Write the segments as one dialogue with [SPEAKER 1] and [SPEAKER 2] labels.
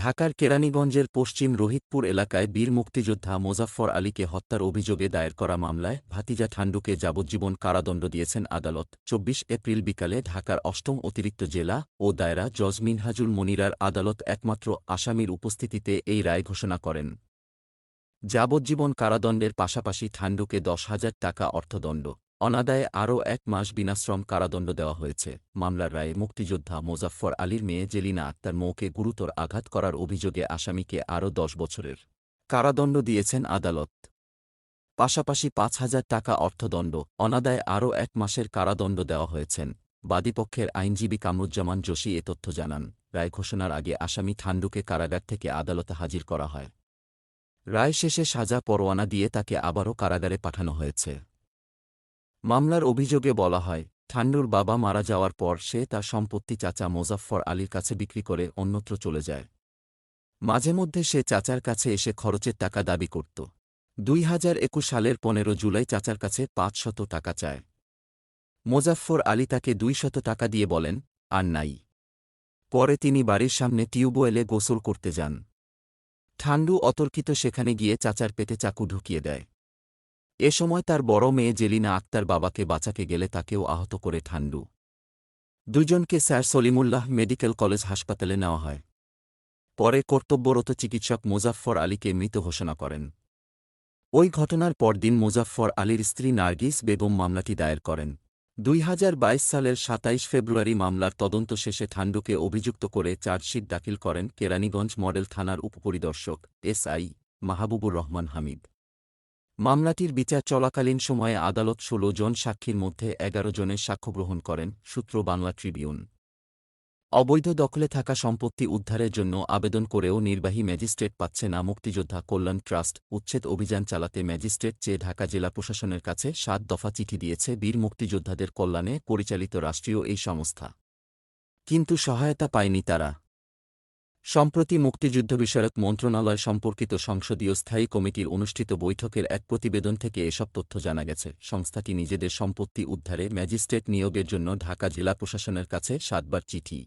[SPEAKER 1] ঢাকার কেরানীগঞ্জের পশ্চিম রোহিতপুর এলাকায় বীর মুক্তিযোদ্ধা মোজাফর আলীকে হত্যার অভিযোগে দায়ের করা মামলায় ভাতিজা ঠান্ডুকে যাবজ্জীবন কারাদণ্ড দিয়েছেন আদালত ২৪ এপ্রিল বিকালে ঢাকার অষ্টম অতিরিক্ত জেলা ও দায়রা জজ মিনহাজুল মনিরার আদালত একমাত্র আসামির উপস্থিতিতে এই রায় ঘোষণা করেন যাবজ্জীবন কারাদণ্ডের পাশাপাশি ঠান্ডুকে দশ হাজার টাকা অর্থদণ্ড অনাদায়ে আরও এক মাস বিনাশ্রম কারাদণ্ড দেওয়া হয়েছে মামলার রায়ে মুক্তিযোদ্ধা মোজাফর আলীর মেয়ে জেলিনা আক্তার মৌকে গুরুতর আঘাত করার অভিযোগে আসামিকে আরও দশ বছরের কারাদণ্ড দিয়েছেন আদালত পাশাপাশি পাঁচ হাজার টাকা অর্থদণ্ড অনাদায়ে আরও এক মাসের কারাদণ্ড দেওয়া হয়েছেন বাদীপক্ষের আইনজীবী কামরুজ্জামান যোশী এ তথ্য জানান রায় ঘোষণার আগে আসামি ঠান্ডুকে কারাগার থেকে আদালতে হাজির করা হয় রায় শেষে সাজা পরোয়ানা দিয়ে তাকে আবারও কারাগারে পাঠানো হয়েছে মামলার অভিযোগে বলা হয় ঠান্ডুর বাবা মারা যাওয়ার পর সে তার সম্পত্তি চাচা মোজাফফর আলীর কাছে বিক্রি করে অন্যত্র চলে যায় মাঝে মধ্যে সে চাচার কাছে এসে খরচের টাকা দাবি করত দুই হাজার একুশ সালের পনেরো জুলাই চাচার কাছে পাঁচশত টাকা চায় মোজাফফর আলী তাকে দুইশত টাকা দিয়ে বলেন আর নাই পরে তিনি বাড়ির সামনে টিউবওয়েলে গোসল করতে যান ঠান্ডু অতর্কিত সেখানে গিয়ে চাচার পেটে চাকু ঢুকিয়ে দেয় এ সময় তার বড় মেয়ে জেলিনা আক্তার বাবাকে বাঁচাকে গেলে তাকেও আহত করে ঠান্ডু দুজনকে স্যার সলিমুল্লাহ মেডিকেল কলেজ হাসপাতালে নেওয়া হয় পরে কর্তব্যরত চিকিৎসক মুজাফর আলীকে মৃত ঘোষণা করেন ওই ঘটনার পরদিন মুজাফর আলীর স্ত্রী নার্গিস বেগম মামলাটি দায়ের করেন দুই সালের ২৭ ফেব্রুয়ারি মামলার তদন্ত শেষে ঠান্ডুকে অভিযুক্ত করে চার্জশিট দাখিল করেন কেরানীগঞ্জ মডেল থানার উপপরিদর্শক এসআই মাহবুবুর রহমান হামিদ মামলাটির বিচার চলাকালীন সময়ে আদালত ১৬ জন সাক্ষীর মধ্যে এগারো জনের সাক্ষ্য গ্রহণ করেন সূত্র বাংলা ট্রিবিউন অবৈধ দখলে থাকা সম্পত্তি উদ্ধারের জন্য আবেদন করেও নির্বাহী ম্যাজিস্ট্রেট পাচ্ছে না মুক্তিযোদ্ধা কল্যাণ ট্রাস্ট উচ্ছেদ অভিযান চালাতে ম্যাজিস্ট্রেট চেয়ে ঢাকা জেলা প্রশাসনের কাছে সাত দফা চিঠি দিয়েছে বীর মুক্তিযোদ্ধাদের কল্যাণে পরিচালিত রাষ্ট্রীয় এই সংস্থা কিন্তু সহায়তা পায়নি তারা সম্প্রতি মুক্তিযুদ্ধ বিষয়ক মন্ত্রণালয় সম্পর্কিত সংসদীয় স্থায়ী কমিটির অনুষ্ঠিত বৈঠকের এক প্রতিবেদন থেকে এসব তথ্য জানা গেছে সংস্থাটি নিজেদের সম্পত্তি উদ্ধারে ম্যাজিস্ট্রেট নিয়োগের জন্য ঢাকা জেলা প্রশাসনের কাছে সাতবার চিঠি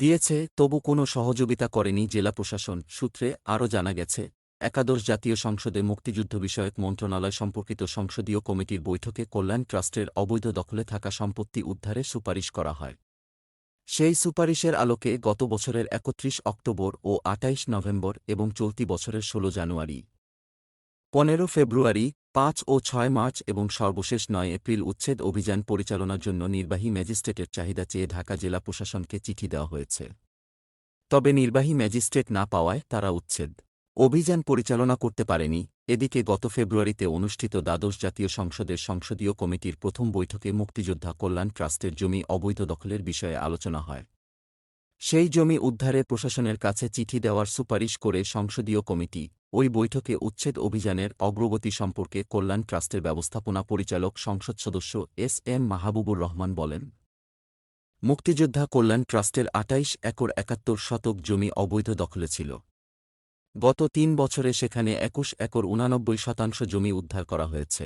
[SPEAKER 1] দিয়েছে তবু কোনো সহযোগিতা করেনি জেলা প্রশাসন সূত্রে আরও জানা গেছে একাদশ জাতীয় সংসদে মুক্তিযুদ্ধ বিষয়ক মন্ত্রণালয় সম্পর্কিত সংসদীয় কমিটির বৈঠকে কল্যাণ ট্রাস্টের অবৈধ দখলে থাকা সম্পত্তি উদ্ধারে সুপারিশ করা হয় সেই সুপারিশের আলোকে গত বছরের একত্রিশ অক্টোবর ও আঠাইশ নভেম্বর এবং চলতি বছরের ষোলো জানুয়ারি পনেরো ফেব্রুয়ারি পাঁচ ও ছয় মার্চ এবং সর্বশেষ নয় এপ্রিল উচ্ছেদ অভিযান পরিচালনার জন্য নির্বাহী ম্যাজিস্ট্রেটের চাহিদা চেয়ে ঢাকা জেলা প্রশাসনকে চিঠি দেওয়া হয়েছে তবে নির্বাহী ম্যাজিস্ট্রেট না পাওয়ায় তারা উচ্ছেদ অভিযান পরিচালনা করতে পারেনি এদিকে গত ফেব্রুয়ারিতে অনুষ্ঠিত দ্বাদশ জাতীয় সংসদের সংসদীয় কমিটির প্রথম বৈঠকে মুক্তিযোদ্ধা কল্যাণ ট্রাস্টের জমি অবৈধ দখলের বিষয়ে আলোচনা হয় সেই জমি উদ্ধারে প্রশাসনের কাছে চিঠি দেওয়ার সুপারিশ করে সংসদীয় কমিটি ওই বৈঠকে উচ্ছেদ অভিযানের অগ্রগতি সম্পর্কে কল্যাণ ট্রাস্টের ব্যবস্থাপনা পরিচালক সংসদ সদস্য এস এম মাহবুবুর রহমান বলেন মুক্তিযোদ্ধা কল্যাণ ট্রাস্টের আটাইশ একর একাত্তর শতক জমি অবৈধ দখলে ছিল গত তিন বছরে সেখানে একুশ একর উনানব্বই শতাংশ জমি উদ্ধার করা হয়েছে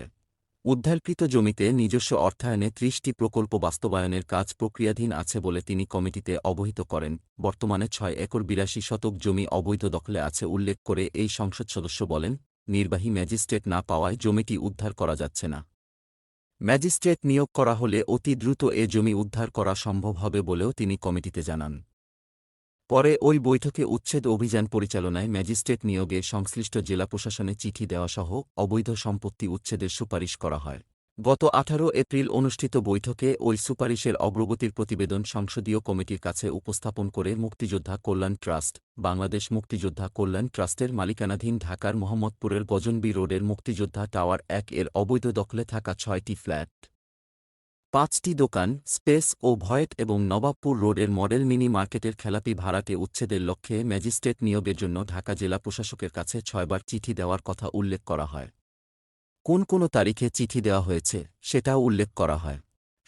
[SPEAKER 1] উদ্ধারকৃত জমিতে নিজস্ব অর্থায়নে ত্রিশটি প্রকল্প বাস্তবায়নের কাজ প্রক্রিয়াধীন আছে বলে তিনি কমিটিতে অবহিত করেন বর্তমানে ছয় একর বিরাশি শতক জমি অবৈধ দখলে আছে উল্লেখ করে এই সংসদ সদস্য বলেন নির্বাহী ম্যাজিস্ট্রেট না পাওয়ায় জমিটি উদ্ধার করা যাচ্ছে না ম্যাজিস্ট্রেট নিয়োগ করা হলে অতি দ্রুত এ জমি উদ্ধার করা সম্ভব হবে বলেও তিনি কমিটিতে জানান পরে ওই বৈঠকে উচ্ছেদ অভিযান পরিচালনায় ম্যাজিস্ট্রেট নিয়োগে সংশ্লিষ্ট জেলা প্রশাসনে চিঠি দেওয়াসহ অবৈধ সম্পত্তি উচ্ছেদের সুপারিশ করা হয় গত আঠারো এপ্রিল অনুষ্ঠিত বৈঠকে ওই সুপারিশের অগ্রগতির প্রতিবেদন সংসদীয় কমিটির কাছে উপস্থাপন করে মুক্তিযোদ্ধা কল্যাণ ট্রাস্ট বাংলাদেশ মুক্তিযোদ্ধা কল্যাণ ট্রাস্টের মালিকানাধীন ঢাকার মোহাম্মদপুরের গজনবি রোডের মুক্তিযোদ্ধা টাওয়ার এক এর অবৈধ দখলে থাকা ছয়টি ফ্ল্যাট পাঁচটি দোকান স্পেস ও ভয়েট এবং নবাবপুর রোডের মডেল মিনি মার্কেটের খেলাপি ভাড়াকে উচ্ছেদের লক্ষ্যে ম্যাজিস্ট্রেট নিয়োগের জন্য ঢাকা জেলা প্রশাসকের কাছে ছয়বার চিঠি দেওয়ার কথা উল্লেখ করা হয় কোন কোন তারিখে চিঠি দেওয়া হয়েছে সেটাও উল্লেখ করা হয়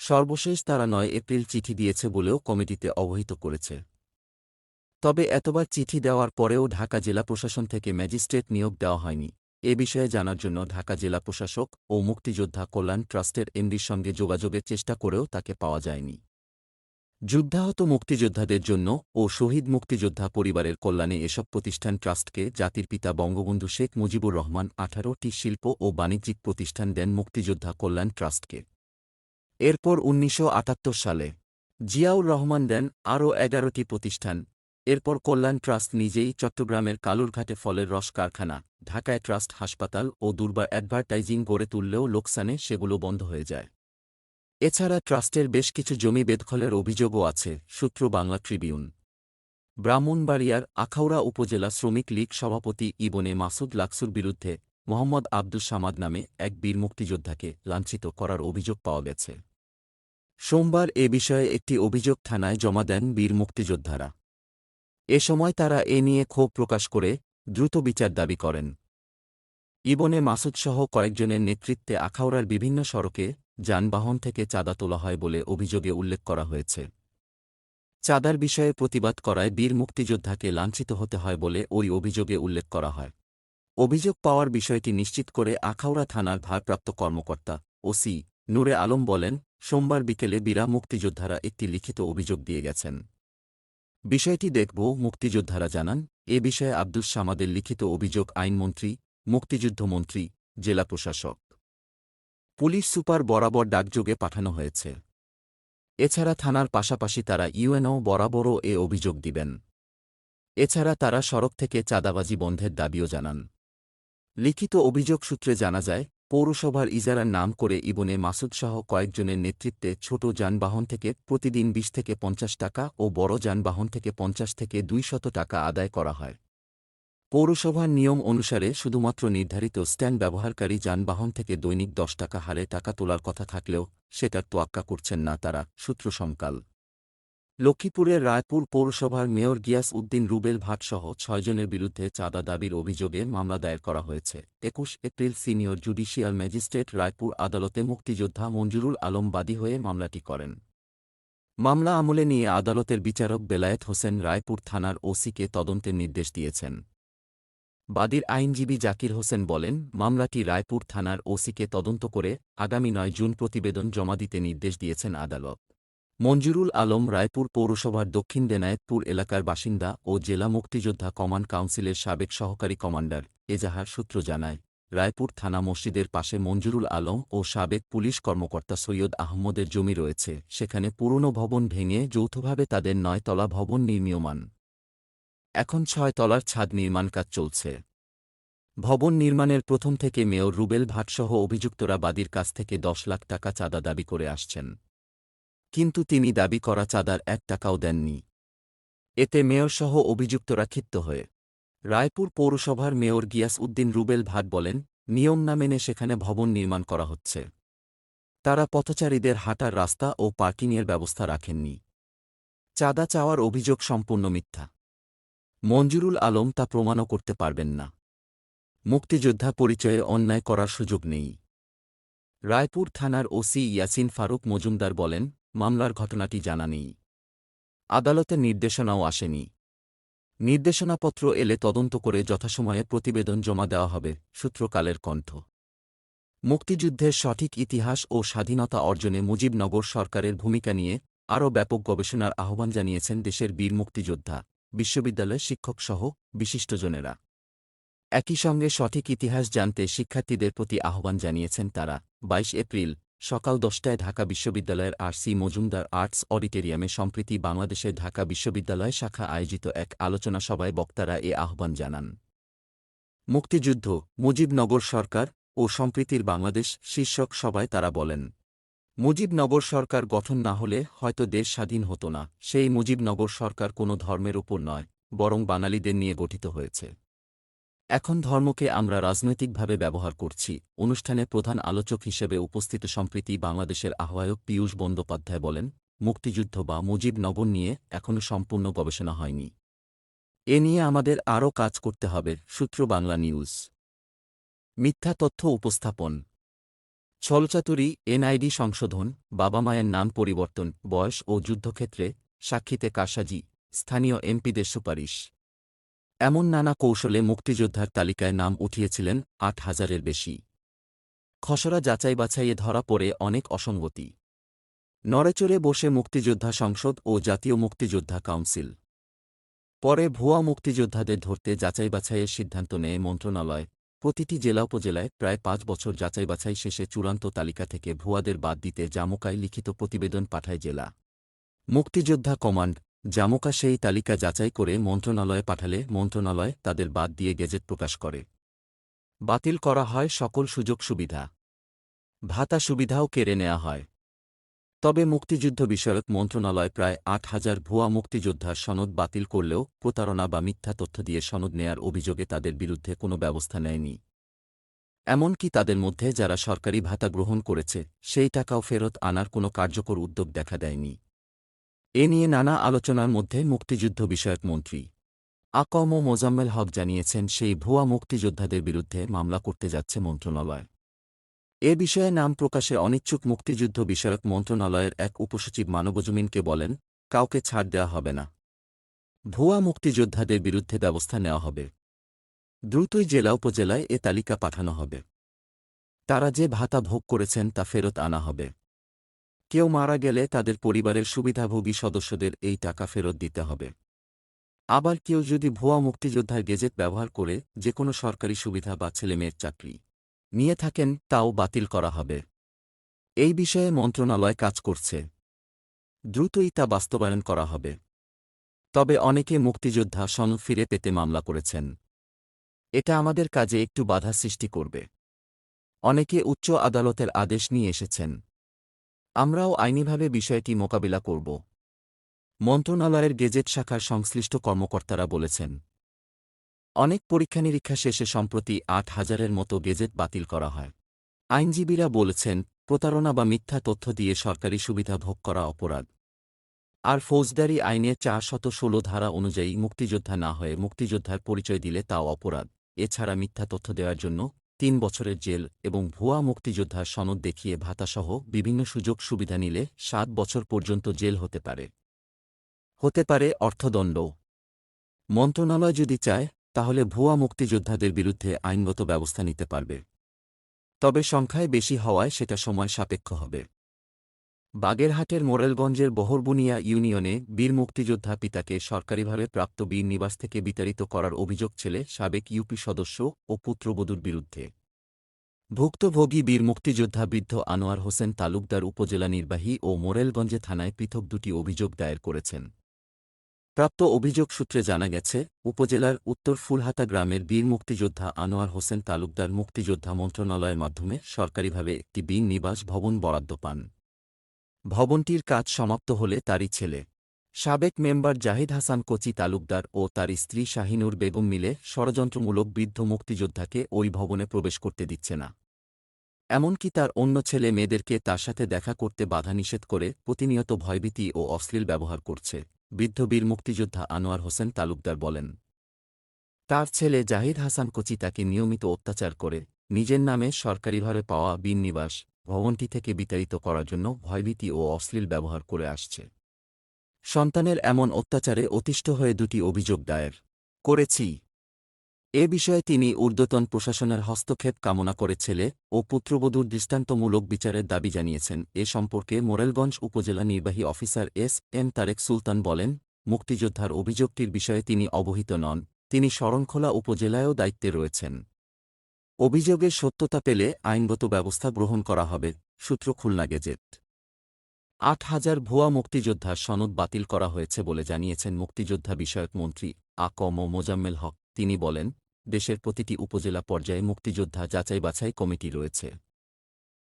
[SPEAKER 1] সর্বশেষ তারা নয় এপ্রিল চিঠি দিয়েছে বলেও কমিটিতে অবহিত করেছে তবে এতবার চিঠি দেওয়ার পরেও ঢাকা জেলা প্রশাসন থেকে ম্যাজিস্ট্রেট নিয়োগ দেওয়া হয়নি এ বিষয়ে জানার জন্য ঢাকা জেলা প্রশাসক ও মুক্তিযোদ্ধা কল্যাণ ট্রাস্টের এমডির সঙ্গে যোগাযোগের চেষ্টা করেও তাকে পাওয়া যায়নি যুদ্ধাহত মুক্তিযোদ্ধাদের জন্য ও শহীদ মুক্তিযোদ্ধা পরিবারের কল্যাণে এসব প্রতিষ্ঠান ট্রাস্টকে জাতির পিতা বঙ্গবন্ধু শেখ মুজিবুর রহমান আঠারোটি শিল্প ও বাণিজ্যিক প্রতিষ্ঠান দেন মুক্তিযোদ্ধা কল্যাণ ট্রাস্টকে এরপর উনিশশো সালে জিয়াউর রহমান দেন আরও এগারোটি প্রতিষ্ঠান এরপর কল্যাণ ট্রাস্ট নিজেই চট্টগ্রামের কালুরঘাটে ফলের রস কারখানা ঢাকায় ট্রাস্ট হাসপাতাল ও দুর্বা অ্যাডভার্টাইজিং গড়ে তুললেও লোকসানে সেগুলো বন্ধ হয়ে যায় এছাড়া ট্রাস্টের বেশ কিছু জমি বেদখলের অভিযোগও আছে সূত্র বাংলা ট্রিবিউন ব্রাহ্মণবাড়িয়ার আখাউড়া উপজেলা শ্রমিক লীগ সভাপতি ইবনে মাসুদ লাকসুর বিরুদ্ধে মোহাম্মদ আব্দুল সামাদ নামে এক বীর মুক্তিযোদ্ধাকে লাঞ্ছিত করার অভিযোগ পাওয়া গেছে সোমবার এ বিষয়ে একটি অভিযোগ থানায় জমা দেন বীর মুক্তিযোদ্ধারা এ সময় তারা এ নিয়ে ক্ষোভ প্রকাশ করে দ্রুত বিচার দাবি করেন ইবনে মাসুদসহ কয়েকজনের নেতৃত্বে আখাউড়ার বিভিন্ন সড়কে যানবাহন থেকে চাঁদা তোলা হয় বলে অভিযোগে উল্লেখ করা হয়েছে চাঁদার বিষয়ে প্রতিবাদ করায় বীর মুক্তিযোদ্ধাকে লাঞ্ছিত হতে হয় বলে ওই অভিযোগে উল্লেখ করা হয় অভিযোগ পাওয়ার বিষয়টি নিশ্চিত করে আখাউড়া থানার ভারপ্রাপ্ত কর্মকর্তা ওসি নূরে আলম বলেন সোমবার বিকেলে বীরা মুক্তিযোদ্ধারা একটি লিখিত অভিযোগ দিয়ে গেছেন বিষয়টি দেখব মুক্তিযোদ্ধারা জানান এ বিষয়ে আব্দুল সামাদের লিখিত অভিযোগ আইনমন্ত্রী মুক্তিযুদ্ধমন্ত্রী জেলা প্রশাসক পুলিশ সুপার বরাবর ডাকযোগে পাঠানো হয়েছে এছাড়া থানার পাশাপাশি তারা ইউএনও বরাবরও এ অভিযোগ দিবেন এছাড়া তারা সড়ক থেকে চাঁদাবাজি বন্ধের দাবিও জানান লিখিত অভিযোগ সূত্রে জানা যায় পৌরসভার ইজারার নাম করে ইবনে মাসুদসহ কয়েকজনের নেতৃত্বে ছোট যানবাহন থেকে প্রতিদিন বিশ থেকে পঞ্চাশ টাকা ও বড় যানবাহন থেকে পঞ্চাশ থেকে দুইশত টাকা আদায় করা হয় পৌরসভার নিয়ম অনুসারে শুধুমাত্র নির্ধারিত স্ট্যান্ড ব্যবহারকারী যানবাহন থেকে দৈনিক দশ টাকা হারে টাকা তোলার কথা থাকলেও সেটার তোয়াক্কা করছেন না তারা সূত্র সমকাল লক্ষ্মীপুরের রায়পুর পৌরসভার মেয়র গিয়াস উদ্দিন রুবেল ভাটসহ ছয়জনের বিরুদ্ধে চাঁদা দাবির অভিযোগে মামলা দায়ের করা হয়েছে একুশ April senior judicial magistrate Raipur আদালতে মুক্তিযোদ্ধা মঞ্জুরুল আলম বাদী হয়ে মামলাটি করেন মামলা আমলে নিয়ে আদালতের বিচারক বেলায়েত হোসেন রায়পুর থানার ওসিকে তদন্তের নির্দেশ দিয়েছেন বাদীর আইনজীবী জাকির হোসেন বলেন মামলাটি রায়পুর থানার ওসিকে তদন্ত করে আগামী নয় জুন প্রতিবেদন জমা দিতে নির্দেশ দিয়েছেন আদালত মঞ্জুরুল আলম রায়পুর পৌরসভার দক্ষিণ দেনায়েতপুর এলাকার বাসিন্দা ও জেলা মুক্তিযোদ্ধা কমান্ড কাউন্সিলের সাবেক সহকারী কমান্ডার এজাহার সূত্র জানায় রায়পুর থানা মসজিদের পাশে মঞ্জুরুল আলম ও সাবেক পুলিশ কর্মকর্তা সৈয়দ আহমদের জমি রয়েছে সেখানে পুরনো ভবন ভেঙে যৌথভাবে তাদের নয় তলা ভবন নির্মীয়মান এখন ছয় তলার ছাদ নির্মাণ কাজ চলছে ভবন নির্মাণের প্রথম থেকে মেয়র রুবেল ভাটসহ অভিযুক্তরা বাদীর কাছ থেকে দশ লাখ টাকা চাঁদা দাবি করে আসছেন কিন্তু তিনি দাবি করা চাঁদার এক টাকাও দেননি এতে মেয়রসহ অভিযুক্তরা ক্ষিপ্ত হয়ে রায়পুর পৌরসভার মেয়র গিয়াস উদ্দিন রুবেল ভাট বলেন নিয়ম না মেনে সেখানে ভবন নির্মাণ করা হচ্ছে তারা পথচারীদের হাঁটার রাস্তা ও পার্কিংয়ের ব্যবস্থা রাখেননি চাঁদা চাওয়ার অভিযোগ সম্পূর্ণ মিথ্যা মঞ্জুরুল আলম তা প্রমাণও করতে পারবেন না মুক্তিযোদ্ধা পরিচয়ে অন্যায় করার সুযোগ নেই রায়পুর থানার ওসি ইয়াসিন ফারুক মজুমদার বলেন মামলার ঘটনাটি জানা নেই আদালতের নির্দেশনাও আসেনি নির্দেশনাপত্র এলে তদন্ত করে যথাসময়ে প্রতিবেদন জমা দেওয়া হবে সূত্রকালের কণ্ঠ মুক্তিযুদ্ধের সঠিক ইতিহাস ও স্বাধীনতা অর্জনে মুজিবনগর সরকারের ভূমিকা নিয়ে আরও ব্যাপক গবেষণার আহ্বান জানিয়েছেন দেশের বীর মুক্তিযোদ্ধা বিশ্ববিদ্যালয়ের শিক্ষকসহ বিশিষ্টজনেরা একই সঙ্গে সঠিক ইতিহাস জানতে শিক্ষার্থীদের প্রতি আহ্বান জানিয়েছেন তারা বাইশ এপ্রিল সকাল দশটায় ঢাকা বিশ্ববিদ্যালয়ের আর সি মজুমদার আর্টস অডিটোরিয়ামে সম্প্রীতি বাংলাদেশের ঢাকা বিশ্ববিদ্যালয় শাখা আয়োজিত এক আলোচনা সভায় বক্তারা এ আহ্বান জানান মুক্তিযুদ্ধ মুজিবনগর সরকার ও সম্প্রীতির বাংলাদেশ শীর্ষক সভায় তারা বলেন মুজিবনগর সরকার গঠন না হলে হয়তো দেশ স্বাধীন হতো না সেই মুজিবনগর সরকার কোনো ধর্মের উপর নয় বরং বাঙালিদের নিয়ে গঠিত হয়েছে এখন ধর্মকে আমরা রাজনৈতিকভাবে ব্যবহার করছি অনুষ্ঠানে প্রধান আলোচক হিসেবে উপস্থিত সম্প্রীতি বাংলাদেশের আহ্বায়ক পীয়ূষ বন্দ্যোপাধ্যায় বলেন মুক্তিযুদ্ধ বা মুজিব নগর নিয়ে এখনও সম্পূর্ণ গবেষণা হয়নি এ নিয়ে আমাদের আরও কাজ করতে হবে সূত্র বাংলা নিউজ মিথ্যা তথ্য উপস্থাপন ছলচাতুরি এনআইডি সংশোধন বাবা মায়ের নাম পরিবর্তন বয়স ও যুদ্ধক্ষেত্রে সাক্ষীতে কাশাজি স্থানীয় এমপিদের সুপারিশ এমন নানা কৌশলে মুক্তিযোদ্ধার তালিকায় নাম উঠিয়েছিলেন আট হাজারের বেশি খসড়া যাচাই বাছাইয়ে ধরা পড়ে অনেক অসঙ্গতি নড়েচড়ে বসে মুক্তিযোদ্ধা সংসদ ও জাতীয় মুক্তিযোদ্ধা কাউন্সিল পরে ভুয়া মুক্তিযোদ্ধাদের ধরতে যাচাই বাছাইয়ের সিদ্ধান্ত নেয় মন্ত্রণালয় প্রতিটি জেলা উপজেলায় প্রায় পাঁচ বছর যাচাই বাছাই শেষে চূড়ান্ত তালিকা থেকে ভুয়াদের বাদ দিতে জামুকায় লিখিত প্রতিবেদন পাঠায় জেলা মুক্তিযোদ্ধা কমান্ড জামুকা সেই তালিকা যাচাই করে মন্ত্রণালয়ে পাঠালে মন্ত্রণালয় তাদের বাদ দিয়ে গেজেট প্রকাশ করে বাতিল করা হয় সকল সুযোগ সুবিধা ভাতা সুবিধাও কেড়ে নেওয়া হয় তবে মুক্তিযুদ্ধ বিষয়ক মন্ত্রণালয় প্রায় আট হাজার ভুয়া মুক্তিযোদ্ধার সনদ বাতিল করলেও প্রতারণা বা মিথ্যা তথ্য দিয়ে সনদ নেয়ার অভিযোগে তাদের বিরুদ্ধে কোনো ব্যবস্থা নেয়নি এমনকি তাদের মধ্যে যারা সরকারি ভাতা গ্রহণ করেছে সেই টাকাও ফেরত আনার কোনো কার্যকর উদ্যোগ দেখা দেয়নি এ নিয়ে নানা আলোচনার মধ্যে মুক্তিযুদ্ধ বিষয়ক মন্ত্রী আকম ও মোজাম্মেল হক জানিয়েছেন সেই ভুয়া মুক্তিযোদ্ধাদের বিরুদ্ধে মামলা করতে যাচ্ছে মন্ত্রণালয় এ বিষয়ে নাম প্রকাশে অনিচ্ছুক মুক্তিযুদ্ধ বিষয়ক মন্ত্রণালয়ের এক উপসচিব মানবজমিনকে বলেন কাউকে ছাড় দেওয়া হবে না ভুয়া মুক্তিযোদ্ধাদের বিরুদ্ধে ব্যবস্থা নেওয়া হবে দ্রুতই জেলা উপজেলায় এ তালিকা পাঠানো হবে তারা যে ভাতা ভোগ করেছেন তা ফেরত আনা হবে কেউ মারা গেলে তাদের পরিবারের সুবিধাভোগী সদস্যদের এই টাকা ফেরত দিতে হবে আবার কেউ যদি ভুয়া মুক্তিযোদ্ধার গেজেট ব্যবহার করে যে কোনো সরকারি সুবিধা বা ছেলেমেয়ের চাকরি নিয়ে থাকেন তাও বাতিল করা হবে এই বিষয়ে মন্ত্রণালয় কাজ করছে দ্রুতই তা বাস্তবায়ন করা হবে তবে অনেকে মুক্তিযোদ্ধা সন ফিরে পেতে মামলা করেছেন এটা আমাদের কাজে একটু বাধা সৃষ্টি করবে অনেকে উচ্চ আদালতের আদেশ নিয়ে এসেছেন আমরাও আইনিভাবে বিষয়টি মোকাবিলা করব মন্ত্রণালয়ের গেজেট শাখার সংশ্লিষ্ট কর্মকর্তারা বলেছেন অনেক পরীক্ষা নিরীক্ষা শেষে সম্প্রতি আট হাজারের মতো গেজেট বাতিল করা হয় আইনজীবীরা বলেছেন প্রতারণা বা মিথ্যা তথ্য দিয়ে সরকারি সুবিধা ভোগ করা অপরাধ আর ফৌজদারি আইনে চার শত ষোলো ধারা অনুযায়ী মুক্তিযোদ্ধা না হয়ে মুক্তিযোদ্ধার পরিচয় দিলে তাও অপরাধ এছাড়া মিথ্যা তথ্য দেওয়ার জন্য তিন বছরের জেল এবং ভুয়া মুক্তিযোদ্ধা সনদ দেখিয়ে ভাতাসহ বিভিন্ন সুযোগ সুবিধা নিলে সাত বছর পর্যন্ত জেল হতে পারে হতে পারে অর্থদণ্ড মন্ত্রণালয় যদি চায় তাহলে ভুয়া মুক্তিযোদ্ধাদের বিরুদ্ধে আইনগত ব্যবস্থা নিতে পারবে তবে সংখ্যায় বেশি হওয়ায় সেটা সময় সাপেক্ষ হবে বাগেরহাটের মোরেলগঞ্জের বহরবুনিয়া ইউনিয়নে বীর মুক্তিযোদ্ধা পিতাকে সরকারিভাবে প্রাপ্ত বীর নিবাস থেকে বিতাড়িত করার অভিযোগ ছেলে সাবেক ইউপি সদস্য ও পুত্রবধূর বিরুদ্ধে ভুক্তভোগী বীর মুক্তিযোদ্ধা বৃদ্ধ আনোয়ার হোসেন তালুকদার উপজেলা নির্বাহী ও মোরেলগঞ্জে থানায় পৃথক দুটি অভিযোগ দায়ের করেছেন প্রাপ্ত অভিযোগ সূত্রে জানা গেছে উপজেলার উত্তর ফুলহাতা গ্রামের বীর মুক্তিযোদ্ধা আনোয়ার হোসেন তালুকদার মুক্তিযোদ্ধা মন্ত্রণালয়ের মাধ্যমে সরকারিভাবে একটি বীর নিবাস ভবন বরাদ্দ পান ভবনটির কাজ সমাপ্ত হলে তারই ছেলে সাবেক মেম্বার জাহিদ হাসান কোচি তালুকদার ও তার স্ত্রী শাহিনুর বেগম মিলে ষড়যন্ত্রমূলক বৃদ্ধ মুক্তিযোদ্ধাকে ওই ভবনে প্রবেশ করতে দিচ্ছে না এমনকি তার অন্য ছেলে মেয়েদেরকে তার সাথে দেখা করতে বাধা নিষেধ করে প্রতিনিয়ত ভয়ভীতি ও অশ্লীল ব্যবহার করছে বৃদ্ধ বীর মুক্তিযোদ্ধা আনোয়ার হোসেন তালুকদার বলেন তার ছেলে জাহিদ হাসান কোচি তাকে নিয়মিত অত্যাচার করে নিজের নামে সরকারিভাবে পাওয়া বিন নিবাস ভবনটি থেকে বিতাড়িত করার জন্য ভয়ভীতি ও অশ্লীল ব্যবহার করে আসছে সন্তানের এমন অত্যাচারে অতিষ্ঠ হয়ে দুটি অভিযোগ দায়ের করেছি এ বিষয়ে তিনি ঊর্ধ্বতন প্রশাসনের হস্তক্ষেপ কামনা করে ছেলে ও পুত্রবধূর দৃষ্টান্তমূলক বিচারের দাবি জানিয়েছেন এ সম্পর্কে মোরেলগঞ্জ উপজেলা নির্বাহী officer S M Tarek Sultan বলেন মুক্তিযোদ্ধার অভিযোগটির বিষয়ে তিনি অবহিত নন তিনি শরণখোলা উপজেলায়ও দায়িত্বে রয়েছেন অভিযোগের সত্যতা পেলে আইনগত ব্যবস্থা গ্রহণ করা হবে সূত্র খুলনা গেজেট আট হাজার ভুয়া মুক্তিযোদ্ধার সনদ বাতিল করা হয়েছে বলে জানিয়েছেন মুক্তিযোদ্ধা বিষয়ক মন্ত্রী আকম মোজাম্মেল হক তিনি বলেন দেশের প্রতিটি উপজেলা পর্যায়ে মুক্তিযোদ্ধা যাচাই বাছাই কমিটি রয়েছে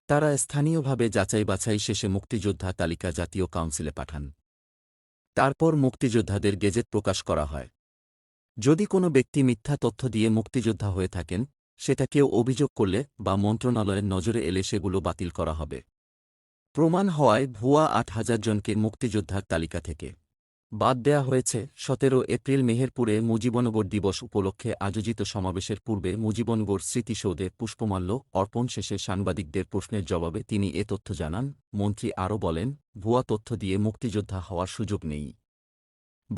[SPEAKER 1] তারা স্থানীয়ভাবে যাচাই বাছাই শেষে মুক্তিযোদ্ধা তালিকা জাতীয় কাউন্সিলে পাঠান তারপর মুক্তিযোদ্ধাদের গেজেট প্রকাশ করা হয় যদি কোনো ব্যক্তি মিথ্যা তথ্য দিয়ে মুক্তিযোদ্ধা হয়ে থাকেন সেটা কেউ অভিযোগ করলে বা মন্ত্রণালয়ের নজরে এলে সেগুলো বাতিল করা হবে প্রমাণ হওয়ায় ভুয়া আট হাজার জনকে মুক্তিযোদ্ধার তালিকা থেকে বাদ দেয়া হয়েছে সতেরো এপ্রিল মেহেরপুরে মুজিবনগর দিবস উপলক্ষে আয়োজিত সমাবেশের পূর্বে মুজিবনগর স্মৃতিসৌধে পুষ্পমাল্য অর্পণ শেষে সাংবাদিকদের প্রশ্নের জবাবে তিনি এ তথ্য জানান মন্ত্রী আরও বলেন ভুয়া তথ্য দিয়ে মুক্তিযোদ্ধা হওয়ার সুযোগ নেই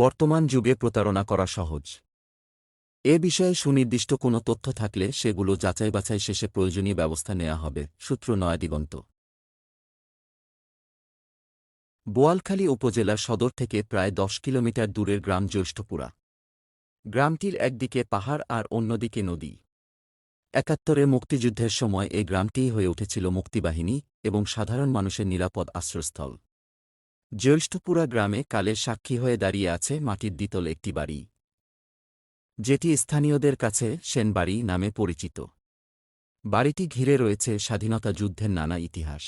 [SPEAKER 1] বর্তমান যুগে প্রতারণা করা সহজ এ বিষয়ে সুনির্দিষ্ট কোনো তথ্য থাকলে সেগুলো যাচাই বাছাই শেষে প্রয়োজনীয় ব্যবস্থা নেওয়া হবে সূত্র নয় দিগন্ত বোয়ালখালী উপজেলা সদর থেকে প্রায় দশ কিলোমিটার দূরের গ্রাম জ্যৈষ্ঠপুরা গ্রামটির একদিকে পাহাড় আর অন্যদিকে নদী একাত্তরে মুক্তিযুদ্ধের সময় এই গ্রামটি হয়ে উঠেছিল মুক্তিবাহিনী এবং সাধারণ মানুষের নিরাপদ আশ্রয়স্থল জ্যৈষ্ঠপুরা গ্রামে কালের সাক্ষী হয়ে দাঁড়িয়ে আছে মাটির দ্বিতল একটি বাড়ি যেটি স্থানীয়দের কাছে সেনবাড়ি নামে পরিচিত বাড়িটি ঘিরে রয়েছে স্বাধীনতা যুদ্ধের নানা ইতিহাস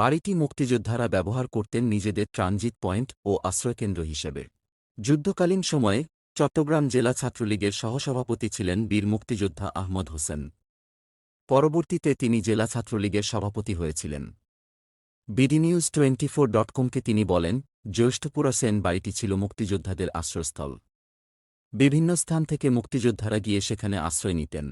[SPEAKER 1] বাড়িটি মুক্তিযোদ্ধারা ব্যবহার করতেন নিজেদের ট্রানজিট পয়েন্ট ও আশ্রয়কেন্দ্র হিসেবে যুদ্ধকালীন সময়ে চট্টগ্রাম জেলা ছাত্রলীগের সহসভাপতি ছিলেন বীর মুক্তিযোদ্ধা আহমদ হোসেন পরবর্তীতে তিনি জেলা ছাত্রলীগের সভাপতি হয়েছিলেন বিডিনিউজ টোয়েন্টি ফোর ডট কমকে তিনি বলেন জ্যৈষ্ঠপুরা সেন বাড়িটি ছিল মুক্তিযোদ্ধাদের আশ্রয়স্থল বিভিন্ন স্থান থেকে মুক্তিযোদ্ধারা গিয়ে সেখানে আশ্রয় নিতেন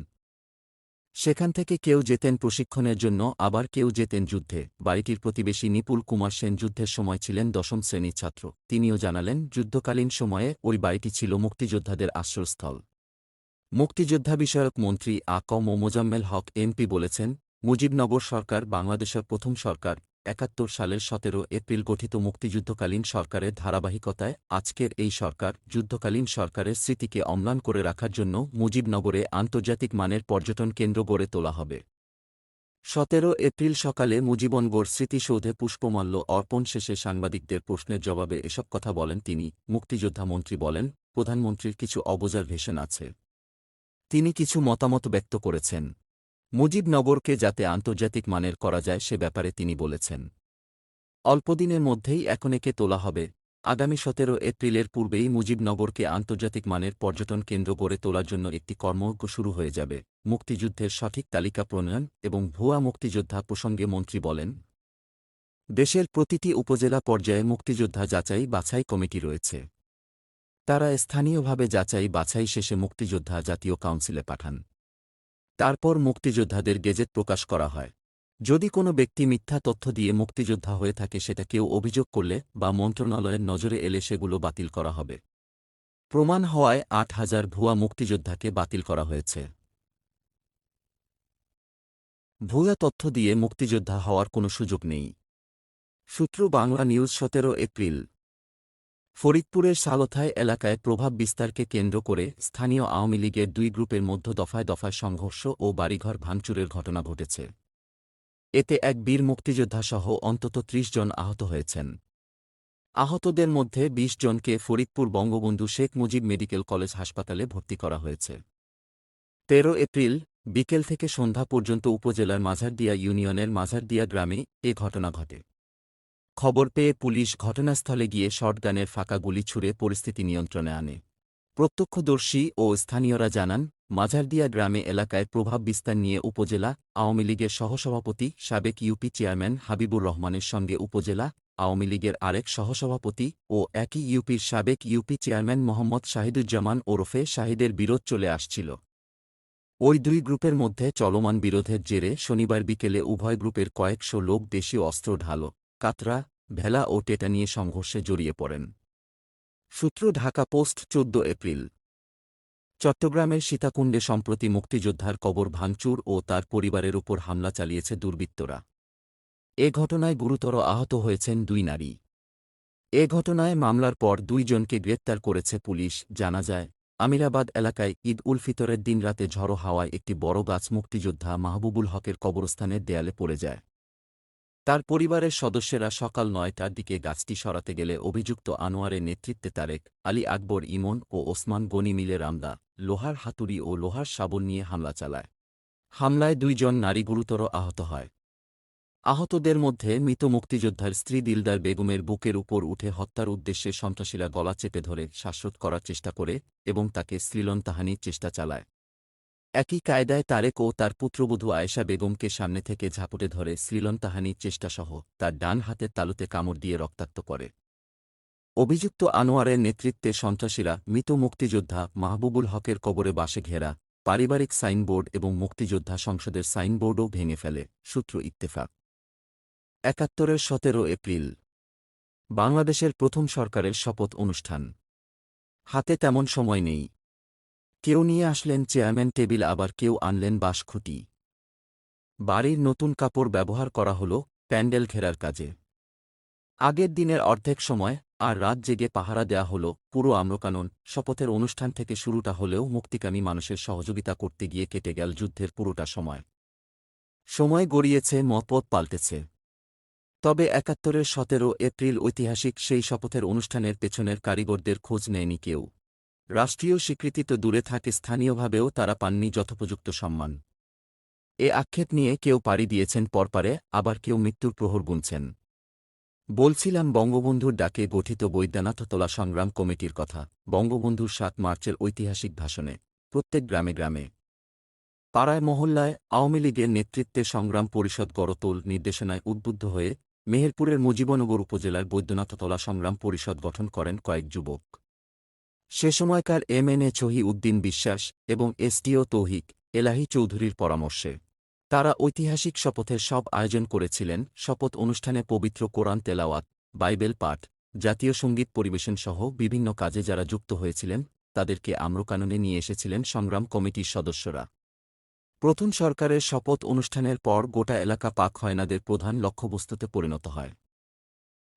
[SPEAKER 1] সেখান থেকে কেউ যেতেন প্রশিক্ষণের জন্য আবার কেউ যেতেন যুদ্ধে বাড়িটির প্রতিবেশী নিপুল কুমার সেন যুদ্ধের সময় ছিলেন দশম শ্রেণীর ছাত্র তিনিও জানালেন যুদ্ধকালীন সময়ে ওই বাড়িটি ছিল মুক্তিযোদ্ধাদের আশ্রয়স্থল মুক্তিযোদ্ধা বিষয়ক মন্ত্রী আকম ও মোজাম্মেল হক এমপি বলেছেন মুজিবনগর সরকার বাংলাদেশের প্রথম সরকার একাত্তর সালের সতেরো এপ্রিল গঠিত মুক্তিযুদ্ধকালীন সরকারের ধারাবাহিকতায় আজকের এই সরকার যুদ্ধকালীন সরকারের স্মৃতিকে অম্লান করে রাখার জন্য মুজিবনগরে আন্তর্জাতিক মানের পর্যটন কেন্দ্র গড়ে তোলা হবে সতেরো এপ্রিল সকালে মুজিবনগড় স্মৃতিসৌধে পুষ্পমাল্য অর্পণ শেষে সাংবাদিকদের প্রশ্নের জবাবে এসব কথা বলেন তিনি মুক্তিযোদ্ধা মন্ত্রী বলেন প্রধানমন্ত্রীর কিছু অবজারভেশন আছে তিনি কিছু মতামত ব্যক্ত করেছেন মুজিবনগরকে যাতে আন্তর্জাতিক মানের করা যায় সে ব্যাপারে তিনি বলেছেন অল্পদিনের মধ্যেই একে তোলা হবে আগামী সতেরো এপ্রিলের পূর্বেই মুজিবনগরকে আন্তর্জাতিক মানের পর্যটন কেন্দ্র গড়ে তোলার জন্য একটি কর্মজ্ঞ শুরু হয়ে যাবে মুক্তিযুদ্ধের সঠিক তালিকা প্রণয়ন এবং ভুয়া মুক্তিযোদ্ধা প্রসঙ্গে মন্ত্রী বলেন দেশের প্রতিটি উপজেলা পর্যায়ে মুক্তিযোদ্ধা যাচাই বাছাই কমিটি রয়েছে তারা স্থানীয়ভাবে যাচাই বাছাই শেষে মুক্তিযোদ্ধা জাতীয় কাউন্সিলে পাঠান তারপর মুক্তিযোদ্ধাদের গেজেট প্রকাশ করা হয় যদি কোনো ব্যক্তি মিথ্যা তথ্য দিয়ে মুক্তিযোদ্ধা হয়ে থাকে সেটা কেউ অভিযোগ করলে বা মন্ত্রণালয়ের নজরে এলে সেগুলো বাতিল করা হবে প্রমাণ হওয়ায় আট হাজার ভুয়া মুক্তিযোদ্ধাকে বাতিল করা হয়েছে ভুয়া তথ্য দিয়ে মুক্তিযোদ্ধা হওয়ার কোনো সুযোগ নেই সূত্র বাংলা নিউজ সতেরো এপ্রিল ফরিদপুরের সালথায় এলাকায় প্রভাব বিস্তারকে কেন্দ্র করে স্থানীয় আওয়ামী লীগের দুই গ্রুপের মধ্য দফায় দফায় সংঘর্ষ ও বাড়িঘর ভাঙচুরের ঘটনা ঘটেছে এতে এক বীর মুক্তিযোদ্ধাসহ অন্তত ত্রিশ জন আহত হয়েছেন আহতদের মধ্যে ২০ জনকে ফরিদপুর বঙ্গবন্ধু শেখ মুজিব মেডিকেল কলেজ হাসপাতালে ভর্তি করা হয়েছে তেরো এপ্রিল বিকেল থেকে সন্ধ্যা পর্যন্ত উপজেলার মাঝারদিয়া ইউনিয়নের মাঝারদিয়া গ্রামে এ ঘটনা ঘটে খবর পেয়ে পুলিশ ঘটনাস্থলে গিয়ে শটগানের ফাঁকা গুলি ছুড়ে পরিস্থিতি নিয়ন্ত্রণে আনে প্রত্যক্ষদর্শী ও স্থানীয়রা জানান মাঝারদিয়া গ্রামে এলাকায় প্রভাব বিস্তার নিয়ে উপজেলা আওয়ামী লীগের সহসভাপতি সাবেক ইউপি চেয়ারম্যান হাবিবুর রহমানের সঙ্গে উপজেলা আওয়ামী লীগের আরেক সহসভাপতি ও একই ইউপির সাবেক ইউপি চেয়ারম্যান মোহাম্মদ শাহিদুজ্জামান ওরফে শাহিদের বিরোধ চলে আসছিল ওই দুই গ্রুপের মধ্যে চলমান বিরোধের জেরে শনিবার বিকেলে উভয় গ্রুপের কয়েকশো লোক দেশীয় অস্ত্র ঢাল কাতরা ভেলা ও টেটা নিয়ে সংঘর্ষে জড়িয়ে পড়েন সূত্র ঢাকা পোস্ট চোদ্দ এপ্রিল চট্টগ্রামের সীতাকুণ্ডে সম্প্রতি মুক্তিযোদ্ধার কবর ভাঙচুর ও তার পরিবারের উপর হামলা চালিয়েছে দুর্বৃত্তরা এ ঘটনায় গুরুতর আহত হয়েছেন দুই নারী এ ঘটনায় মামলার পর দুইজনকে গ্রেপ্তার করেছে পুলিশ জানা যায় আমিরাবাদ এলাকায় ঈদ উল ফিতরের দিন রাতে ঝড়ো হাওয়ায় একটি বড় গাছ মুক্তিযোদ্ধা মাহবুবুল হকের কবরস্থানের দেয়ালে পড়ে যায় তার পরিবারের সদস্যেরা সকাল নয়টার দিকে গাছটি সরাতে গেলে অভিযুক্ত আনোয়ারের নেতৃত্বে তারেক আলী আকবর ইমন ও ওসমান গনি মিলে রামদা লোহার হাতুড়ি ও লোহার সাবন নিয়ে হামলা চালায় হামলায় দুইজন নারী গুরুতর আহত হয় আহতদের মধ্যে মৃত মুক্তিযোদ্ধার স্ত্রী দিলদার বেগমের বুকের উপর উঠে হত্যার উদ্দেশ্যে সন্ত্রাসীরা গলা চেপে ধরে শ্বাসরোধ করার চেষ্টা করে এবং তাকে শ্রীলন্তাহানির চেষ্টা চালায় একই কায়দায় তারেক ও তার পুত্রবধূ আয়েশা বেগমকে সামনে থেকে ঝাপুটে ধরে শ্রীলন তাহানির চেষ্টাসহ তার ডান হাতের তালুতে কামড় দিয়ে রক্তাক্ত করে অভিযুক্ত আনোয়ারের নেতৃত্বে সন্ত্রাসীরা মৃত মুক্তিযোদ্ধা মাহবুবুল হকের কবরে বাসে ঘেরা পারিবারিক সাইনবোর্ড এবং মুক্তিযোদ্ধা সংসদের সাইনবোর্ডও ভেঙে ফেলে সূত্র ইত্তেফাক একাত্তরের সতেরো এপ্রিল বাংলাদেশের প্রথম সরকারের শপথ অনুষ্ঠান হাতে তেমন সময় নেই কেউ নিয়ে আসলেন চেয়ারম্যান টেবিল আবার কেউ আনলেন বাসখুঁটি বাড়ির নতুন কাপড় ব্যবহার করা হল প্যান্ডেল ঘেরার কাজে আগের দিনের অর্ধেক সময় আর রাত জেগে পাহারা দেয়া হল পুরো আম্রকানন শপথের অনুষ্ঠান থেকে শুরুটা হলেও মুক্তিকামী মানুষের সহযোগিতা করতে গিয়ে কেটে গেল যুদ্ধের পুরোটা সময় সময় গড়িয়েছে মতপদ পাল্টেছে তবে একাত্তরের সতেরো এপ্রিল ঐতিহাসিক সেই শপথের অনুষ্ঠানের পেছনের কারিগরদের খোঁজ নেয়নি কেউ রাষ্ট্রীয় স্বীকৃতি তো দূরে থাকে স্থানীয়ভাবেও তারা পাননি যথোপযুক্ত সম্মান এ আক্ষেপ নিয়ে কেউ পাড়ি দিয়েছেন পরপারে আবার কেউ মৃত্যুর প্রহর গুনছেন বলছিলাম বঙ্গবন্ধুর ডাকে গঠিত বৈদ্যনাথ তোলা সংগ্রাম কমিটির কথা বঙ্গবন্ধুর সাত মার্চের ঐতিহাসিক ভাষণে প্রত্যেক গ্রামে গ্রামে পাড়ায় মহল্লায় আওয়ামী লীগের নেতৃত্বে সংগ্রাম পরিষদ গড়তোল নির্দেশনায় উদ্বুদ্ধ হয়ে মেহেরপুরের মুজিবনগর উপজেলার বৈদ্যনাথতলা সংগ্রাম পরিষদ গঠন করেন কয়েক যুবক সে সময়কার এম এন এ উদ্দিন বিশ্বাস এবং এসটিও তৌহিক এলাহি চৌধুরীর পরামর্শে তারা ঐতিহাসিক শপথের সব আয়োজন করেছিলেন শপথ অনুষ্ঠানে পবিত্র কোরআন তেলাওয়াত বাইবেল পাঠ জাতীয় সঙ্গীত পরিবেশন সহ বিভিন্ন কাজে যারা যুক্ত হয়েছিলেন তাদেরকে আম্রকাননে নিয়ে এসেছিলেন সংগ্রাম কমিটির সদস্যরা প্রথম সরকারের শপথ অনুষ্ঠানের পর গোটা এলাকা পাক হয়নাদের প্রধান লক্ষ্যবস্তুতে পরিণত হয়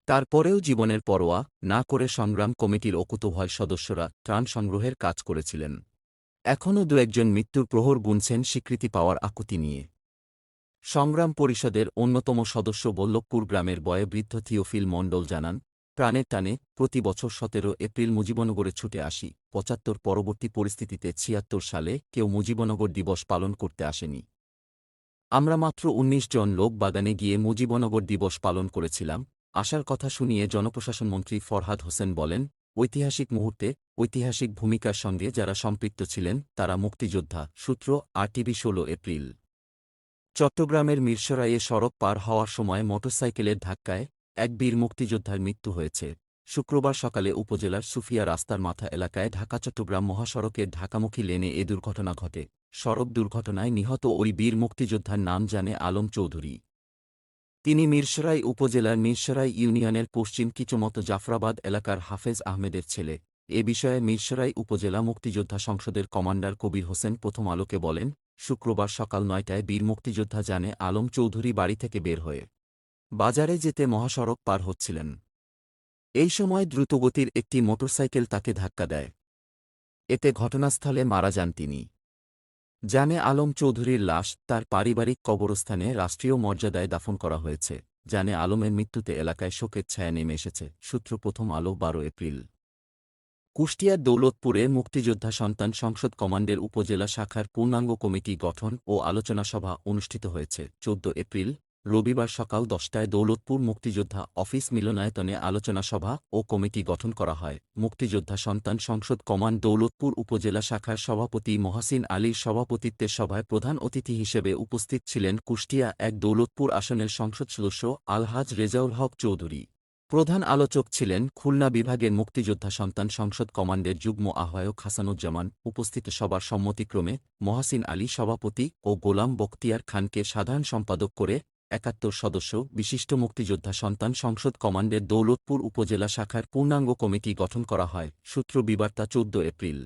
[SPEAKER 1] তারপরেও জীবনের পরোয়া না করে সংগ্রাম কমিটির অকুতভয় সদস্যরা ত্রাণ সংগ্রহের কাজ করেছিলেন এখনও দু একজন মৃত্যুর প্রহর গুনছেন স্বীকৃতি পাওয়ার আকুতি নিয়ে সংগ্রাম পরিষদের অন্যতম সদস্য বল্লভপুর গ্রামের বয়বৃদ্ধ থিওফিল মণ্ডল জানান প্রাণের টানে প্রতি বছর সতেরো এপ্রিল মুজিবনগরে ছুটে আসি পঁচাত্তর পরবর্তী পরিস্থিতিতে ছিয়াত্তর সালে কেউ মুজিবনগর দিবস পালন করতে আসেনি আমরা মাত্র ১৯ জন লোক বাগানে গিয়ে মুজিবনগর দিবস পালন করেছিলাম আসার কথা শুনিয়ে জনপ্রশাসন মন্ত্রী ফরহাদ হোসেন বলেন ঐতিহাসিক মুহূর্তে ঐতিহাসিক ভূমিকার সঙ্গে যারা সম্পৃক্ত ছিলেন তারা মুক্তিযোদ্ধা সূত্র আরটিভি ষোলো এপ্রিল চট্টগ্রামের মিরসরাইয়ে সড়ক পার হওয়ার সময় মোটরসাইকেলের ধাক্কায় এক বীর মুক্তিযোদ্ধার মৃত্যু হয়েছে শুক্রবার সকালে উপজেলার সুফিয়া রাস্তার মাথা এলাকায় ঢাকা চট্টগ্রাম মহাসড়কের ঢাকামুখী লেনে এ দুর্ঘটনা ঘটে সড়ক দুর্ঘটনায় নিহত ওই বীর মুক্তিযোদ্ধার নাম জানে আলম চৌধুরী তিনি মিরসরাই উপজেলার মিরসরাই ইউনিয়নের পশ্চিম কিচুমত জাফরাবাদ এলাকার হাফেজ আহমেদের ছেলে এ বিষয়ে মিরসরাই উপজেলা মুক্তিযোদ্ধা সংসদের কমান্ডার কবির হোসেন প্রথম আলোকে বলেন শুক্রবার সকাল নয়টায় বীর মুক্তিযোদ্ধা জানে আলম চৌধুরী বাড়ি থেকে বের হয়ে বাজারে যেতে মহাসড়ক পার হচ্ছিলেন এই সময় দ্রুতগতির একটি মোটরসাইকেল তাকে ধাক্কা দেয় এতে ঘটনাস্থলে মারা যান তিনি জানে আলম চৌধুরীর লাশ তার পারিবারিক কবরস্থানে রাষ্ট্রীয় মর্যাদায় দাফন করা হয়েছে জানে আলমের মৃত্যুতে এলাকায় শোকের ছায়া নেমে এসেছে সূত্র প্রথম আলো বারো এপ্রিল কুষ্টিয়ার দৌলতপুরে মুক্তিযোদ্ধা সন্তান সংসদ কমান্ডের উপজেলা শাখার পূর্ণাঙ্গ কমিটি গঠন ও আলোচনা সভা অনুষ্ঠিত হয়েছে চোদ্দ এপ্রিল রবিবার সকাল দশটায় দৌলতপুর মুক্তিযোদ্ধা অফিস মিলনায়তনে আলোচনা সভা ও কমিটি গঠন করা হয় মুক্তিযোদ্ধা সন্তান সংসদ কমান্ড দৌলতপুর উপজেলা শাখার সভাপতি মহাসিন আলীর সভাপতিত্বে সভায় প্রধান অতিথি হিসেবে উপস্থিত ছিলেন কুষ্টিয়া এক দৌলতপুর আসনের সংসদ সদস্য আলহাজ রেজাউল হক চৌধুরী প্রধান আলোচক ছিলেন খুলনা বিভাগের মুক্তিযোদ্ধা সন্তান সংসদ কমান্ডের যুগ্ম আহ্বায়ক হাসানুজ্জামান উপস্থিত সবার সম্মতিক্রমে মহাসিন আলী সভাপতি ও গোলাম বখতিয়ার খানকে সাধারণ সম্পাদক করে একাত্তর সদস্য বিশিষ্ট মুক্তিযোদ্ধা সন্তান সংসদ কমান্ডের দৌলতপুর উপজেলা শাখার পূর্ণাঙ্গ কমিটি গঠন করা হয় সূত্র বিবার্তা চোদ্দ এপ্রিল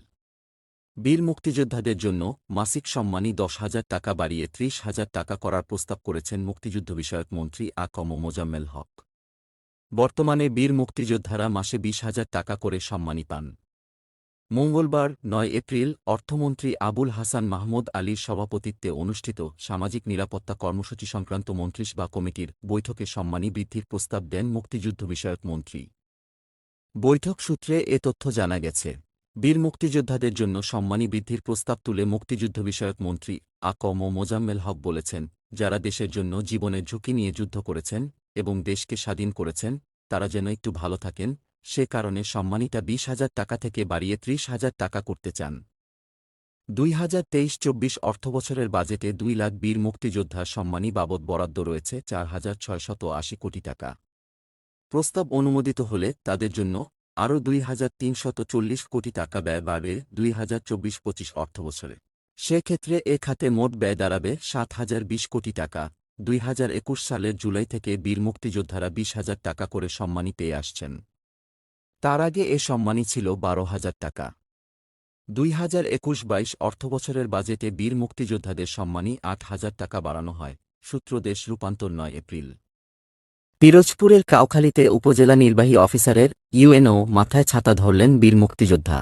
[SPEAKER 1] বীর মুক্তিযোদ্ধাদের জন্য মাসিক সম্মানী দশ হাজার টাকা বাড়িয়ে ত্রিশ হাজার টাকা করার প্রস্তাব করেছেন মুক্তিযুদ্ধ বিষয়ক মন্ত্রী আকম মোজাম্মেল হক বর্তমানে বীর মুক্তিযোদ্ধারা মাসে বিশ হাজার টাকা করে সম্মানী পান মঙ্গলবার নয় এপ্রিল অর্থমন্ত্রী আবুল হাসান মাহমুদ আলীর সভাপতিত্বে অনুষ্ঠিত সামাজিক নিরাপত্তা কর্মসূচি সংক্রান্ত মন্ত্রিস বা কমিটির বৈঠকে সম্মানী বৃদ্ধির প্রস্তাব দেন মুক্তিযুদ্ধ বিষয়ক মন্ত্রী বৈঠক সূত্রে এ তথ্য জানা গেছে বীর মুক্তিযোদ্ধাদের জন্য সম্মানী বৃদ্ধির প্রস্তাব তুলে মুক্তিযুদ্ধ বিষয়ক মন্ত্রী আকম মোজাম্মেল হক বলেছেন যারা দেশের জন্য জীবনের ঝুঁকি নিয়ে যুদ্ধ করেছেন এবং দেশকে স্বাধীন করেছেন তারা যেন একটু ভালো থাকেন সে কারণে সম্মানিতা বিশ হাজার টাকা থেকে বাড়িয়ে ত্রিশ হাজার টাকা করতে চান দুই হাজার তেইশ চব্বিশ অর্থবছরের বাজেটে দুই লাখ বীর মুক্তিযোদ্ধা সম্মানী বাবদ বরাদ্দ রয়েছে চার হাজার ছয়শত আশি কোটি টাকা প্রস্তাব অনুমোদিত হলে তাদের জন্য আরও দুই হাজার তিনশত চল্লিশ কোটি টাকা ব্যয় বাড়বে দুই হাজার চব্বিশ পঁচিশ অর্থবছরে সেক্ষেত্রে এ খাতে মোট ব্যয় দাঁড়াবে সাত হাজার বিশ কোটি টাকা দুই হাজার একুশ সালের জুলাই থেকে বীর মুক্তিযোদ্ধারা বিশ হাজার টাকা করে সম্মানী পেয়ে আসছেন তার আগে এ সম্মানই ছিল বারো হাজার টাকা দুই হাজার একুশ বাইশ অর্থবছরের বাজেটে বীর মুক্তিযোদ্ধাদের সম্মানী আট হাজার টাকা বাড়ানো হয় সূত্র দেশ রূপান্তর নয় এপ্রিল পিরোজপুরের কাউখালীতে উপজেলা নির্বাহী অফিসারের ইউএনও মাথায় ছাতা ধরলেন বীর মুক্তিযোদ্ধা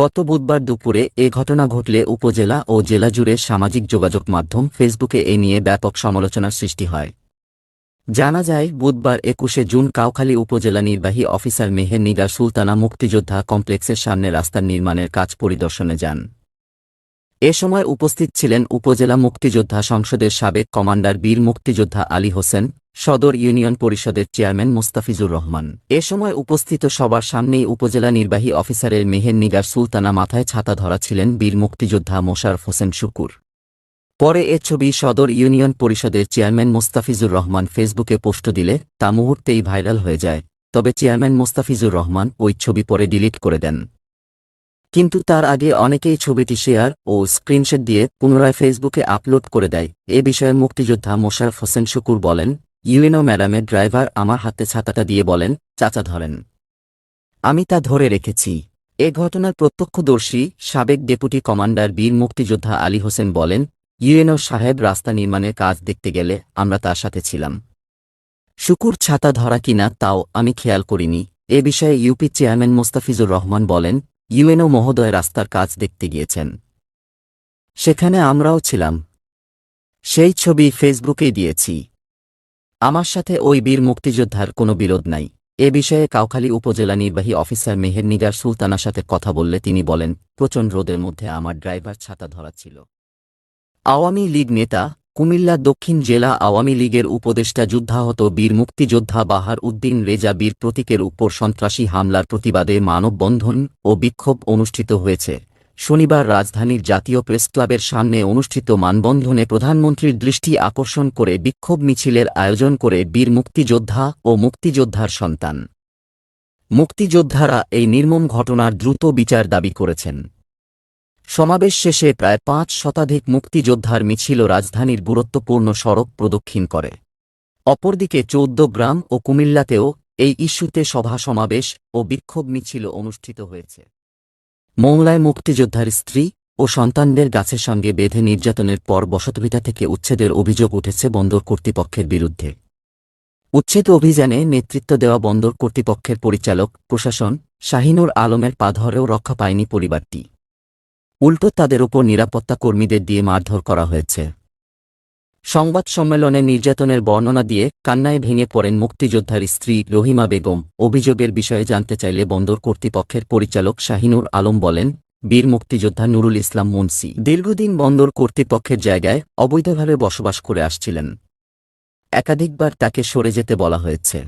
[SPEAKER 1] গত বুধবার দুপুরে এ ঘটনা ঘটলে উপজেলা ও জেলা জুড়ে সামাজিক যোগাযোগ মাধ্যম ফেসবুকে এ নিয়ে ব্যাপক সমালোচনার সৃষ্টি হয় জানা যায় বুধবার একুশে জুন কাউখালী উপজেলা নির্বাহী অফিসার মেহের নিগার সুলতানা মুক্তিযোদ্ধা কমপ্লেক্সের সামনে রাস্তার নির্মাণের কাজ পরিদর্শনে যান এ সময় উপস্থিত ছিলেন উপজেলা মুক্তিযোদ্ধা সংসদের সাবেক কমান্ডার বীর মুক্তিযোদ্ধা আলী হোসেন সদর ইউনিয়ন পরিষদের চেয়ারম্যান মুস্তাফিজুর রহমান এ সময় উপস্থিত সবার সামনেই উপজেলা নির্বাহী অফিসারের মেহের নিগার সুলতানা মাথায় ছাতা ধরা ছিলেন বীর মুক্তিযোদ্ধা মোশারফ হোসেন শুকুর পরে এ ছবি সদর ইউনিয়ন পরিষদের চেয়ারম্যান মোস্তাফিজুর রহমান ফেসবুকে পোস্ট দিলে তা মুহূর্তেই ভাইরাল হয়ে যায় তবে চেয়ারম্যান মোস্তাফিজুর রহমান ওই ছবি পরে ডিলিট করে দেন কিন্তু তার আগে অনেকেই ছবিটি শেয়ার ও স্ক্রিনশট দিয়ে পুনরায় ফেসবুকে আপলোড করে দেয় এ বিষয়ে মুক্তিযোদ্ধা মোশারফ হোসেন শুকুর বলেন ইউএনও ম্যাডামের ড্রাইভার আমার হাতে ছাতাটা দিয়ে বলেন চাচা ধরেন আমি তা ধরে রেখেছি এ ঘটনার প্রত্যক্ষদর্শী সাবেক ডেপুটি কমান্ডার বীর মুক্তিযোদ্ধা আলী হোসেন বলেন ইউএনও সাহেব রাস্তা নির্মাণের কাজ দেখতে গেলে আমরা তার সাথে ছিলাম শুকুর ছাতা ধরা কিনা তাও আমি খেয়াল করিনি এ বিষয়ে ইউপি চেয়ারম্যান মোস্তাফিজুর রহমান বলেন ইউএনও মহোদয় রাস্তার কাজ দেখতে গিয়েছেন সেখানে আমরাও ছিলাম সেই ছবি ফেসবুকেই দিয়েছি আমার সাথে ওই বীর মুক্তিযোদ্ধার কোনো বিরোধ নাই এ বিষয়ে কাউখালী উপজেলা নির্বাহী অফিসার মেহের নিগার সুলতানার সাথে কথা বললে তিনি বলেন প্রচণ্ড রোদের মধ্যে আমার ড্রাইভার ছাতা ধরা ছিল আওয়ামী লীগ নেতা কুমিল্লা দক্ষিণ জেলা আওয়ামী লীগের উপদেষ্টা যুদ্ধাহত বীর মুক্তিযোদ্ধা বাহার উদ্দিন রেজা বীর প্রতীকের উপর সন্ত্রাসী হামলার প্রতিবাদে মানববন্ধন ও বিক্ষোভ অনুষ্ঠিত হয়েছে শনিবার রাজধানীর জাতীয় প্রেসক্লাবের সামনে অনুষ্ঠিত মানবন্ধনে প্রধানমন্ত্রীর দৃষ্টি আকর্ষণ করে বিক্ষোভ মিছিলের আয়োজন করে বীর মুক্তিযোদ্ধা ও মুক্তিযোদ্ধার সন্তান মুক্তিযোদ্ধারা এই নির্মম ঘটনার দ্রুত বিচার দাবি করেছেন সমাবেশ শেষে প্রায় পাঁচ শতাধিক মুক্তিযোদ্ধার মিছিল রাজধানীর গুরুত্বপূর্ণ সড়ক প্রদক্ষিণ করে অপরদিকে চৌদ্দ গ্রাম ও কুমিল্লাতেও এই ইস্যুতে সভা সমাবেশ ও বিক্ষোভ মিছিল অনুষ্ঠিত হয়েছে মোংলায় মুক্তিযোদ্ধার স্ত্রী ও সন্তানদের গাছের সঙ্গে বেঁধে নির্যাতনের পর বসতভিটা থেকে উচ্ছেদের অভিযোগ উঠেছে বন্দর কর্তৃপক্ষের বিরুদ্ধে উচ্ছেদ অভিযানে নেতৃত্ব দেওয়া বন্দর কর্তৃপক্ষের পরিচালক প্রশাসন শাহিনুর আলমের পাধরেও রক্ষা পায়নি পরিবারটি উল্টো তাদের ওপর নিরাপত্তা কর্মীদের দিয়ে মারধর করা হয়েছে সংবাদ সম্মেলনে নির্যাতনের বর্ণনা দিয়ে কান্নায় ভেঙে পড়েন মুক্তিযোদ্ধার স্ত্রী রহিমা বেগম অভিযোগের বিষয়ে জানতে চাইলে বন্দর কর্তৃপক্ষের পরিচালক শাহিনুর আলম বলেন বীর মুক্তিযোদ্ধা নুরুল ইসলাম মুন্সি দীর্ঘদিন বন্দর কর্তৃপক্ষের জায়গায় অবৈধভাবে বসবাস করে আসছিলেন একাধিকবার তাকে সরে যেতে বলা হয়েছে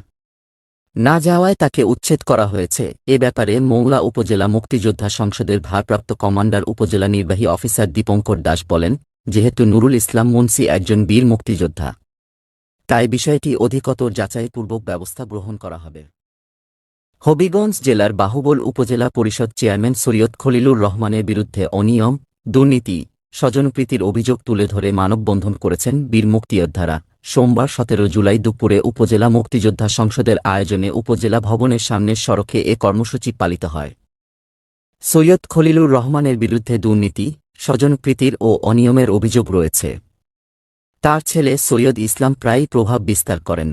[SPEAKER 1] না যাওয়ায় তাকে উচ্ছেদ করা হয়েছে এ ব্যাপারে মৌলা উপজেলা মুক্তিযোদ্ধা সংসদের ভারপ্রাপ্ত কমান্ডার উপজেলা নির্বাহী অফিসার দীপঙ্কর দাস বলেন যেহেতু নুরুল ইসলাম মুন্সি একজন বীর মুক্তিযোদ্ধা তাই বিষয়টি অধিকতর যাচাইপূর্বক ব্যবস্থা গ্রহণ করা হবে হবিগঞ্জ জেলার বাহুবল উপজেলা পরিষদ চেয়ারম্যান সৈয়দ খলিলুর রহমানের বিরুদ্ধে অনিয়ম দুর্নীতি স্বজনপ্রীতির অভিযোগ তুলে ধরে মানববন্ধন করেছেন বীর মুক্তিযোদ্ধারা সোমবার সতেরো জুলাই দুপুরে উপজেলা মুক্তিযোদ্ধা সংসদের আয়োজনে উপজেলা ভবনের সামনের সড়কে এ কর্মসূচি পালিত হয় সৈয়দ খলিলুর রহমানের বিরুদ্ধে দুর্নীতি স্বজনপ্রীতির ও অনিয়মের অভিযোগ রয়েছে তার ছেলে সৈয়দ ইসলাম প্রায়ই প্রভাব বিস্তার করেন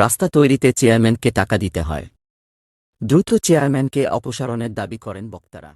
[SPEAKER 1] রাস্তা তৈরিতে চেয়ারম্যানকে টাকা দিতে হয় দ্রুত চেয়ারম্যানকে অপসারণের দাবি করেন বক্তারা